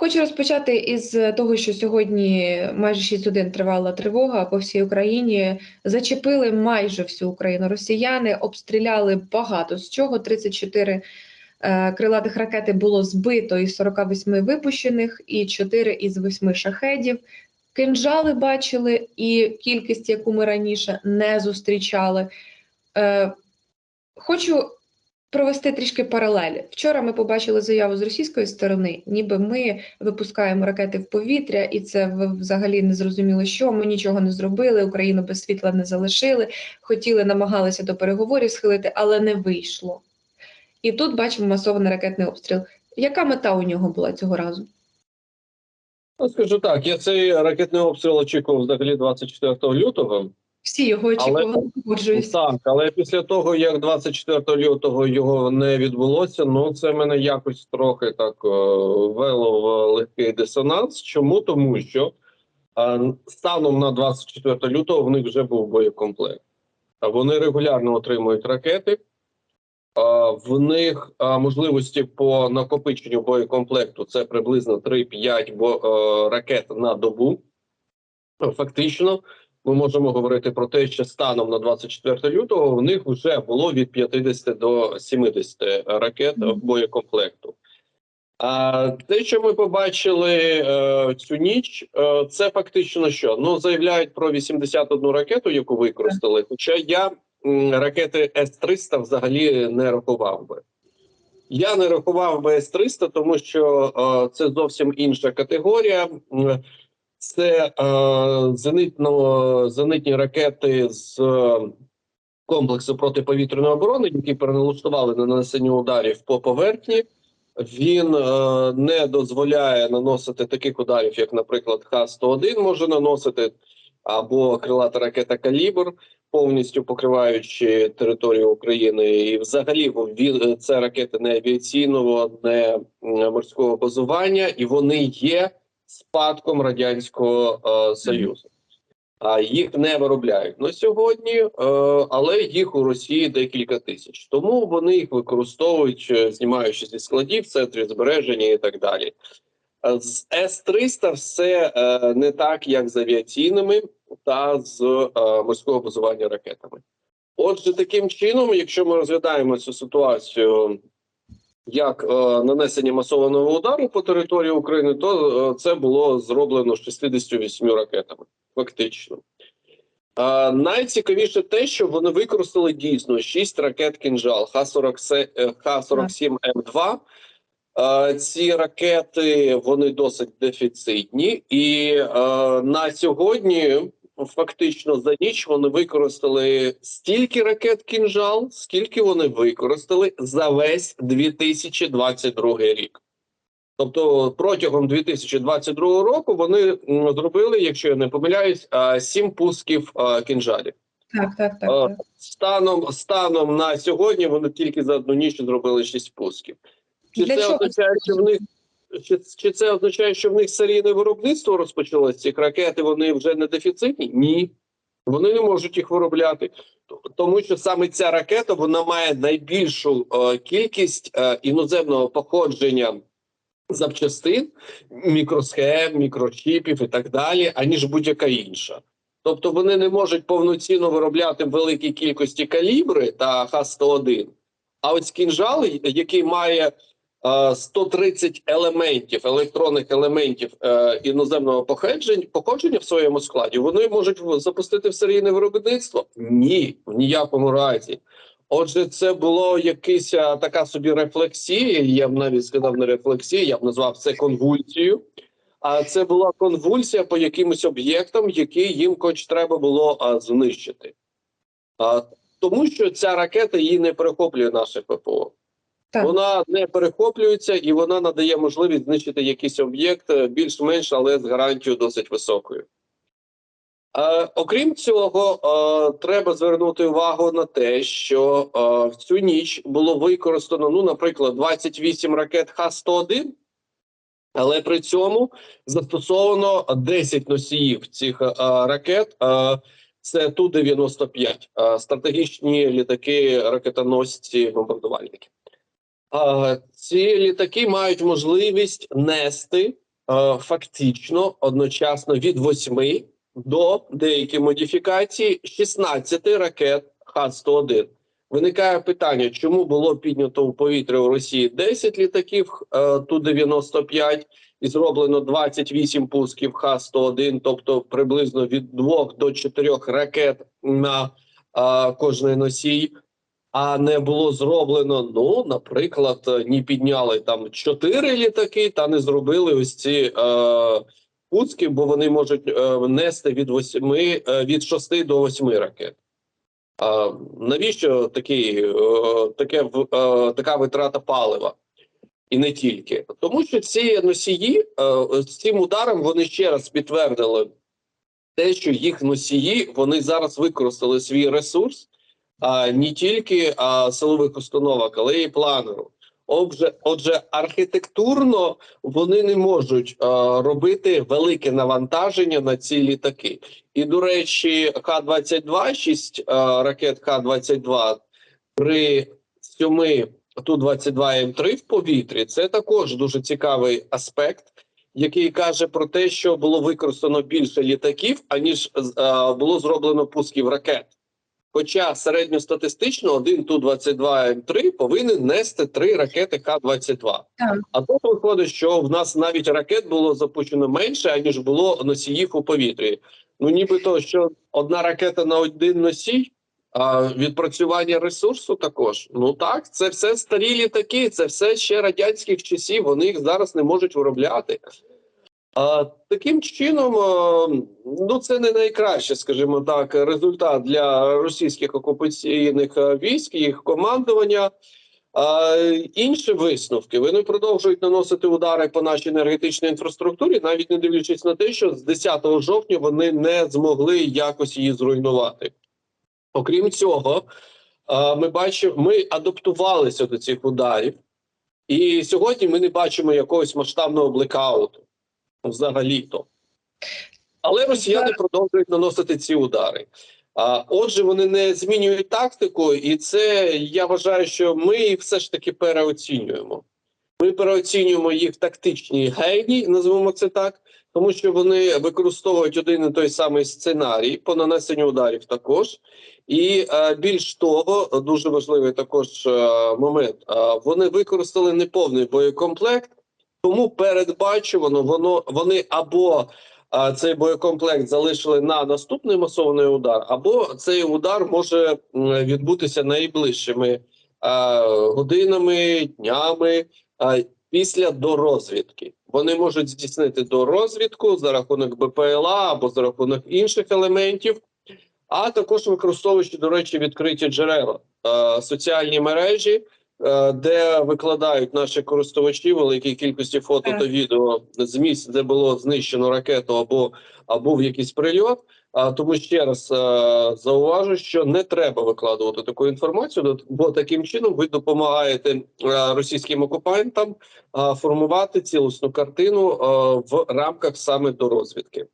Хочу розпочати із того, що сьогодні майже 6 годин тривала тривога по всій Україні. Зачепили майже всю Україну росіяни, обстріляли багато з чого 34 е, крилатих ракети було збито із 48 випущених, і 4 із 8 шахедів. Кинжали бачили, і кількість, яку ми раніше не зустрічали. Е, хочу провести трішки паралелі. Вчора ми побачили заяву з російської сторони, ніби ми випускаємо ракети в повітря, і це взагалі не зрозуміло, що ми нічого не зробили, Україну без світла не залишили. Хотіли, намагалися до переговорів схилити, але не вийшло. І тут бачимо масований ракетний обстріл. Яка мета у нього була цього разу? Ну, скажу так, я цей ракетний обстріл очікував взагалі 24 лютого. Всі його очікували, погоджуюсь. Так, але після того, як 24 лютого його не відбулося, ну це мене якось трохи так е, ввело в легкий дисонанс. Чому? Тому що е, станом на 24 лютого в них вже був боєкомплект. А Вони регулярно отримують ракети. А, В них можливості по накопиченню боєкомплекту це приблизно 3-5 бо- е, ракет на добу. Фактично, ми можемо говорити про те, що станом на 24 лютого в них вже було від 50 до 70 ракет боєкомплекту. А те, що ми побачили е, цю ніч, е, це фактично що? Ну заявляють про 81 ракету, яку використали. Хоча я м, ракети С-300 взагалі не рахував би. Я не рахував би С-300, тому що е, це зовсім інша категорія. Це е, зенитно, зенитні ракети з е, комплексу протиповітряної оборони, які переналаштували на нанесення ударів по поверхні. Він е, не дозволяє наносити таких ударів, як, наприклад, Х-101 може наносити, або крилата ракета Калібр, повністю покриваючи територію України. І взагалі це ракети не авіаційного, не морського базування, і вони є спадком радянського е, союзу. А їх не виробляють на сьогодні, е, але їх у Росії декілька тисяч. Тому вони їх використовують, е, знімаючи зі складів, в центрі збереження і так далі. Е, З С-300 все е, не так, як з авіаційними та з морського базування ракетами. Отже, таким чином, якщо ми розглядаємо цю ситуацію як е, нанесення масованого удару по території України, то е, це було зроблено 68 ракетами, фактично. Е, найцікавіше те, що вони використали дійсно 6 ракет кінжал Х-47 е, Х-47М2. Е, Ці ракети вони досить дефіцитні, і е, на сьогодні фактично за ніч вони використали стільки ракет кінжал, скільки вони використали за весь 2022 рік. Тобто протягом 2022 року вони зробили, якщо я не помиляюсь, сім пусків кінжалів. Так, так, так. Так. Станом станом на сьогодні вони тільки за одну ніч зробили шість пусків. Чи Для це чого означає, що в них чи, чи це означає, що в них серійне виробництво розпочалось цих ракет, і вони вже не дефіцитні? Ні. Вони не можуть їх виробляти, тому що саме ця ракета вона має найбільшу е, кількість е, іноземного походження запчастин, мікросхем, мікрочіпів і так далі, аніж будь-яка інша. Тобто вони не можуть повноцінно виробляти великій кількості калібри та Х-101, а ось кінжал, який має 130 елементів, електронних елементів е, іноземного походження, в своєму складі, вони можуть запустити в серійне виробництво? Ні, в ніякому разі. Отже, це було якась така собі рефлексія. Я б навіть сказав не рефлексія, я б назвав це конвульсією. А це була конвульсія по якимось об'єктам, які їм хоч треба було а, знищити. А, тому що ця ракета її не перехоплює наше ППО. Так. Вона не перехоплюється і вона надає можливість знищити якийсь об'єкт е, більш-менш, але з гарантією досить високою. Е, окрім цього, е, треба звернути увагу на те, що е, в цю ніч було використано, ну, наприклад, 28 ракет Х-101, але при цьому застосовано 10 носіїв цих е, ракет. Е, це Ту-95, е, стратегічні літаки, ракетоносці, бомбардувальники. Ці літаки мають можливість нести фактично одночасно від 8 до деякі модифікації 16 ракет Х-101. Виникає питання, чому було піднято в повітря у Росії 10 літаків е, Ту-95 і зроблено 28 пусків Х-101, тобто приблизно від 2 до 4 ракет на кожний носій, а не було зроблено, ну, наприклад, не підняли там 4 літаки та не зробили ось ці е, пуски, бо вони можуть е, нести від 8, е, від 6 до 8 ракет. А навіщо такий, е, таке, е, така витрата палива? І не тільки. Тому що ці носії е, цим ударом вони ще раз підтвердили те, що їх носії вони зараз використали свій ресурс а, не тільки силових установок, але й планеру. Отже, отже, архітектурно вони не можуть е, робити велике навантаження на ці літаки. І до речі, Х-22, 6 е, ракет Х-22 при 7 Ту-22М3 в повітрі. Це також дуже цікавий аспект, який каже про те, що було використано більше літаків, аніж е, було зроблено пусків ракет. Хоча середньостатистично один Ту-22М3 повинен нести три ракети Х-22. Так. А тут виходить, що в нас навіть ракет було запущено менше, аніж було носіїв у повітрі. Ну нібито, що одна ракета на один носій, а відпрацювання ресурсу також. Ну так, це все старі літаки, це все ще радянських часів. Вони їх зараз не можуть виробляти. А, таким чином, ну це не найкраще, скажімо так, результат для російських окупаційних військ, їх командування. А, інші висновки вони продовжують наносити удари по нашій енергетичній інфраструктурі, навіть не дивлячись на те, що з 10 жовтня вони не змогли якось її зруйнувати. Окрім цього, ми бачимо, ми адаптувалися до цих ударів, і сьогодні ми не бачимо якогось масштабного блекауту взагалі-то. Але росіяни продовжують наносити ці удари. А отже, вони не змінюють тактику, і це я вважаю, що ми їх все ж таки переоцінюємо. Ми переоцінюємо їх тактичні гені, назвемо це так, тому що вони використовують один і той самий сценарій по нанесенню ударів також. І е, більш того, дуже важливий також е, момент. е, вони використали неповний боєкомплект, тому передбачувано воно вони або а, цей боєкомплект залишили на наступний масований удар, або цей удар може відбутися найближчими а, годинами, днями а, після дорозвідки. Вони можуть здійснити дорозвідку за рахунок БПЛА або за рахунок інших елементів, а також використовуючи, до речі, відкриті джерела, е, соціальні мережі, де викладають наші користувачі великій кількості фото та відео з місць, де було знищено ракету або, або в якийсь прильот. А тому ще раз е, зауважу, що не треба викладувати таку інформацію, бо таким чином ви допомагаєте е, російським окупантам е, формувати цілісну картину е, в рамках саме до розвідки.